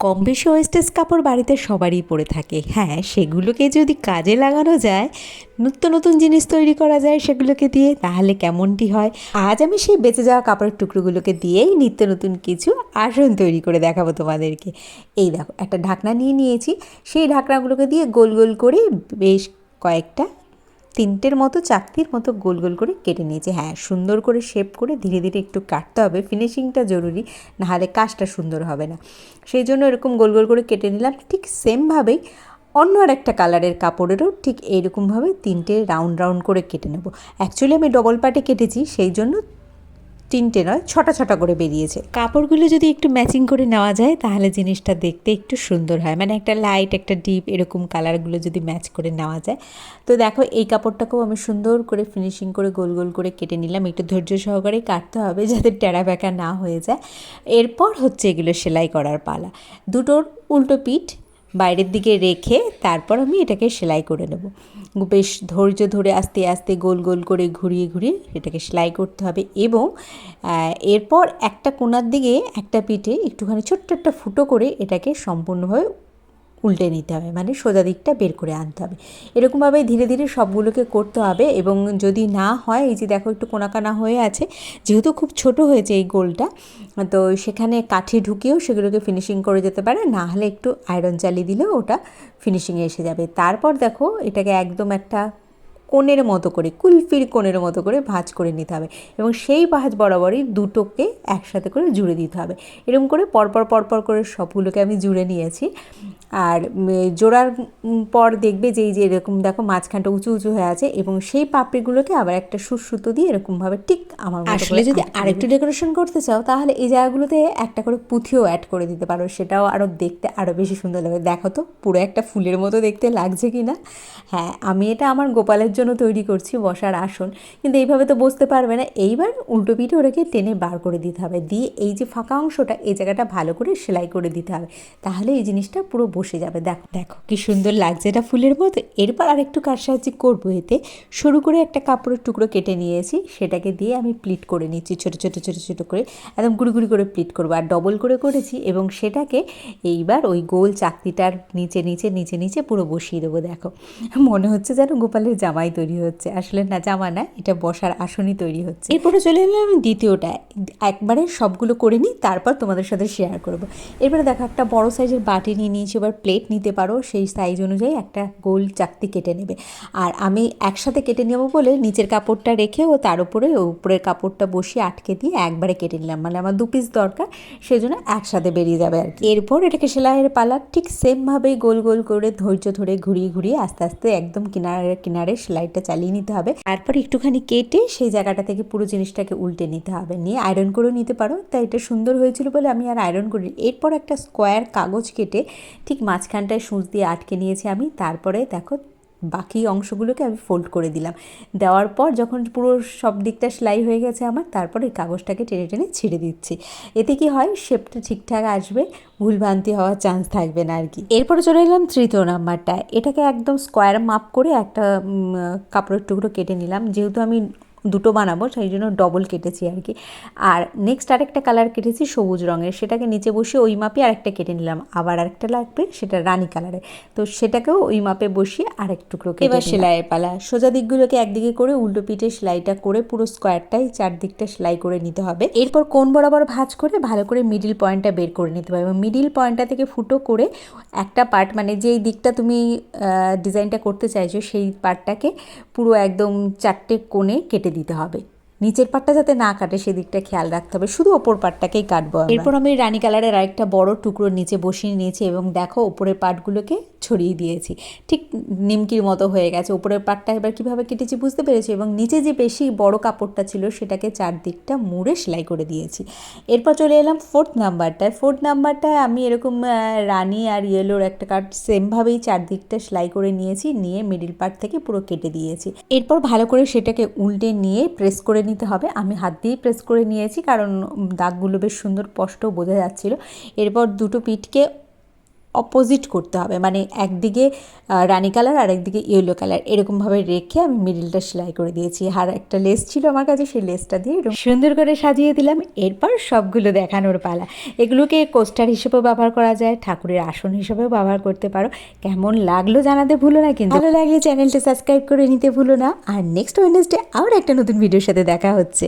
কম বেশি ওয়েস্টেজ কাপড় বাড়িতে সবারই পরে থাকে। হ্যাঁ সেগুলোকে যদি কাজে লাগানো যায়, নিত্য নতুন জিনিস তৈরি করা যায় সেগুলোকে দিয়ে, তাহলে কেমনটি হয়? আজ আমি সেই বেঁচে যাওয়া কাপড়ের টুকরোগুলোকে দিয়েই নিত্য নতুন কিছু আসন তৈরি করে দেখাবো তোমাদেরকে। এই দেখো, একটা ঢাকনা নিয়ে নিয়েছি। সেই ঢাকনাগুলোকে দিয়ে গোল গোল করে বেশ কয়েকটা তিনটের মতো চাকতির মতো গোল গোল করে কেটে নিয়েছি। হ্যাঁ সুন্দর করে শেপ করে ধীরে ধীরে একটু কাটতে হবে। ফিনিশিংটা জরুরি, নাহলে কাজটা সুন্দর হবে না। সেই জন্য এরকম গোল গোল করে কেটে নিলাম। ঠিক সেমভাবেই অন্য আর একটা কালারের কাপড়েরও ঠিক এইরকমভাবে তিনটে রাউন্ড রাউন্ড করে কেটে নেব। অ্যাকচুয়ালি আমি ডবল পার্টে কেটেছি, সেই জন্য তিনটে নয়, ছটা ছটা করে বেরিয়েছে। কাপড়গুলো যদি একটু ম্যাচিং করে নেওয়া যায়, তাহলে জিনিসটা দেখতে একটু সুন্দর হয়। মানে একটা লাইট একটা ডিপ এরকম কালারগুলো যদি ম্যাচ করে নেওয়া যায়। তো দেখো, এই কাপড়টাকেও আমি সুন্দর করে ফিনিশিং করে গোল গোল করে কেটে নিলাম। একটু ধৈর্য সহকারে কাটতে হবে যাতে টেরা ব্যাকা না হয়ে যায়। এরপর হচ্ছে এগুলো সেলাই করার পালা। দুটোর উল্টো পিঠ বাইরের দিকে রেখে তারপর আমি এটাকে সেলাই করে নেব। বেশ ধৈর্য ধরে আস্তে আস্তে গোল গোল করে ঘুরিয়ে ঘুরিয়ে এটাকে সেলাই করতে হবে এবং এরপর একটা কোনার দিকে একটা পিঠে একটুখানি ছোট্ট একটা ফুটো করে এটাকে সম্পূর্ণভাবে উল্টে নিতে হবে মানে সোজা দিকটা বের করে আনতে হবে। এরকমভাবে ধীরে ধীরে সবগুলোকে করতে হবে এবং যদি না হয়, এই যে দেখো একটু কোনাকানা হয়ে আছে, যেহেতু খুব ছোট হয়েছে এই গোলটা, তো সেখানে কাঠি ঢুকিয়েও সেগুলোকে ফিনিশিং করে যেতে পারে, না হলে একটু আয়রন চালিয়ে দিলেও ওটা ফিনিশিংয়ে এসে যাবে। তারপর দেখো, এটাকে একদম একটা কোণের মতো করে কুলফির কোণের মতো করে ভাঁজ করে নিতে হবে এবং সেই ভাঁজ বরাবরই দুটোকে একসাথে করে জুড়ে দিতে হবে। এরকম করে পরপর পরপর করে সবগুলোকে আমি জুড়ে নিয়েছি। আর জোড়ার পর দেখবে যে এই যে এরকম দেখো মাঝখানটা উঁচু উঁচু হয়ে আছে এবং সেই পাপড়িগুলোকে আবার একটা সুসুতো দিয়ে এরকমভাবে ঠিক আমার আসলে যদি আরেকটু ডেকোরেশন করতে চাও তাহলে এই জায়গাগুলোতে একটা করে পুঁথিও অ্যাড করে দিতে পারো। সেটাও আরও দেখতে আরও বেশি সুন্দর লাগবে। দেখো তো পুরো একটা ফুলের মতো দেখতে লাগছে কি না হ্যাঁ আমি এটা আমার গোপালের জন্য তৈরি করছি বসার আসন। কিন্তু এইভাবে তো বসতে পারবে না। এইবার উল্টো পিঠে ওটাকে টেনে বার করে দিতে হবে। দিয়ে এই যে ফাঁকা অংশটা, এই জায়গাটা ভালো করে সেলাই করে দিতে হবে। তাহলে এই জিনিসটা পুরো বসে যাবে। দেখো দেখো কি সুন্দর লাগছে এটা ফুলের মতো। এরপর আর একটু কার সাহায্যে করব এতে। সরু করে একটা কাপড়ের টুকরো কেটে নিয়েছি। সেটাকে দিয়ে আমি প্লিট করে নিচ্ছি ছোটো ছোটো ছোটো ছোটো করে। একদম গুড়ি গুড়ি করে প্লিট করব। আর ডবল করে করেছি এবং সেটাকে এইবার ওই গোল চাকরিটার নিচে নিচে নিচে নিচে পুরো বসিয়ে দেবো। দেখো, মনে হচ্ছে যেন গোপালের জামাই তৈরি হচ্ছে। আসলে না, জামা না, এটা বসার আসনই তৈরি হচ্ছে। এরপরে চলে এলাম আমি দ্বিতীয়টা। একবারে সবগুলো করে নিই, তারপর তোমাদের সাথে শেয়ার করব। এরপরে দেখো, একটা বড় সাইজের বাটি নিয়ে নিয়েছি, এবার প্লেট নিতে পারো। সেই সাইজ অনুযায়ী একটা গোল চাকতি কেটে নেবে। আর আমি একসাথে কেটে নেব বলে নিচের কাপড়টা রেখে ও তার উপরে উপরের কাপড়টা বসিয়ে আটকে দিয়ে একবারে কেটে নিলাম। মানে আমার দু পিস দরকার সেই জন্য একসাথে বেরিয়ে যাবে আর কি। এরপর এটাকে সেলাইয়ের পালা ঠিক সেমভাবেই গোল গোল করে ধৈর্য ধরে ঘুরিয়ে ঘুরিয়ে আস্তে আস্তে একদম কিনারে কিনারে সেলাইটা চালিয়ে নিতে হবে। তারপর একটুখানি কেটে সেই জায়গাটা থেকে পুরো জিনিসটাকে উল্টে নিতে হবে। নিয়ে আয়রন করেও নিতে পারো। তাই এটা সুন্দর হয়েছিল বলে আমি আর আয়রন করি এরপর একটা স্কোয়ার কাগজ কেটে ঠিক মাঝখানটায় সূচ দিয়ে আটকে নিয়েছি আমি। তারপরে দেখো বাকি অংশগুলোকে আমি ফোল্ড করে দিলাম। দেওয়ার পর যখন পুরো সব দিকটা সেলাই হয়ে গেছে আমার, তারপর ওই কাগজটাকে টেনে টেনে ছিঁড়ে দিচ্ছি। এতে কি হয় শেপটা ঠিকঠাক আসবে, ভুলভ্রান্তি হওয়ার চান্স থাকবে না আর কি এরপরে চলে এলাম তৃতীয় নাম্বারটা এটাকে একদম স্কোয়ার মাপ করে একটা কাপড়ের টুকরো কেটে নিলাম। যেহেতু আমি দুটো বানাবো সেই জন্য ডবল কেটেছি আর কি। আর নেক্সট আরেকটা কালার কেটেছি সবুজ রঙের সেটাকে নিচে বসে ওই মাপে আরেকটা কেটে নিলাম। আবার আরেকটা লাগবে সেটা রানি কালারে তো সেটাকেও ওই মাপে বসিয়ে আরেক টুকরো এবার সেলাইয়ের পালা। সোজা দিকগুলোকে একদিকে করে উল্টো পিঠে সেলাইটা করে পুরো স্কোয়ারটাই চারদিকটা সেলাই করে নিতে হবে। এরপর কোন বরাবর ভাঁজ করে ভালো করে মিডিল পয়েন্টটা বের করে নিতে হবে। এবং মিডিল পয়েন্টটা থেকে ফুটো করে একটা পার্ট মানে যেই দিকটা তুমি ডিজাইনটা করতে চাইছো সেই পার্টটাকে পুরো একদম চারটে কোণে কেটে কেটে দিতে হবে। নিচের পাটটা যাতে না কাটে, সেদিকটা খেয়াল রাখতে হবে। শুধু ওপর পাটটাকেই কাটবো এরপর আমি রানী কালারের আরেকটা বড় টুকরো নিচে বসিয়ে নিয়েছি এবং দেখো ওপরের পাটগুলোকে ছড়িয়ে দিয়েছি। ঠিক নিমকির মতো হয়ে গেছে। ওপরের পাটটা এবার কীভাবে কেটেছি বুঝতে পেরেছি? এবং নিচে যে বেশি বড় কাপড়টা ছিল, সেটাকে চারদিকটা মুড়ে সেলাই করে দিয়েছি। এরপর চলে এলাম ফোর্থ নাম্বারটায়। ফোর্থ নাম্বারটায় আমি এরকম রানি আর ইয়েলোর একটা কাট সেমভাবেই চারদিকটা সেলাই করে নিয়েছি, নিয়ে মিডিল পার্ট থেকে পুরো কেটে দিয়েছি। এরপর ভালো করে সেটাকে উল্টে নিয়ে প্রেস করে নিতে হবে। আমি হাত দিয়েই প্রেস করে নিয়েছি, কারণ দাগগুলো বেশ সুন্দর স্পষ্ট বোঝা যাচ্ছিল। এরপর দুটো পিঠকে অপোজিট করতে হবে। মানে একদিকে রানি কালার আর একদিকে ইয়েলো কালার। এরকমভাবে রেখে আমি মিডিলটা সেলাই করে দিয়েছি। আর একটা লেস ছিল আমার কাছে, সেই লেসটা দিয়ে সুন্দর করে সাজিয়ে দিলাম। এরপর সবগুলো দেখানোর পালা। এগুলোকে কোস্টার হিসেবেও ব্যবহার করা যায়, ঠাকুরের আসন হিসেবেও ব্যবহার করতে পারো। কেমন লাগল জানাতে ভুলো না কিন্তু। ভালো লাগলে চ্যানেলটা সাবস্ক্রাইব করে নিতে ভুলো না। আর নেক্সট ওয়েডনেসডে আবার একটা নতুন ভিডিওর সাথে দেখা হচ্ছে।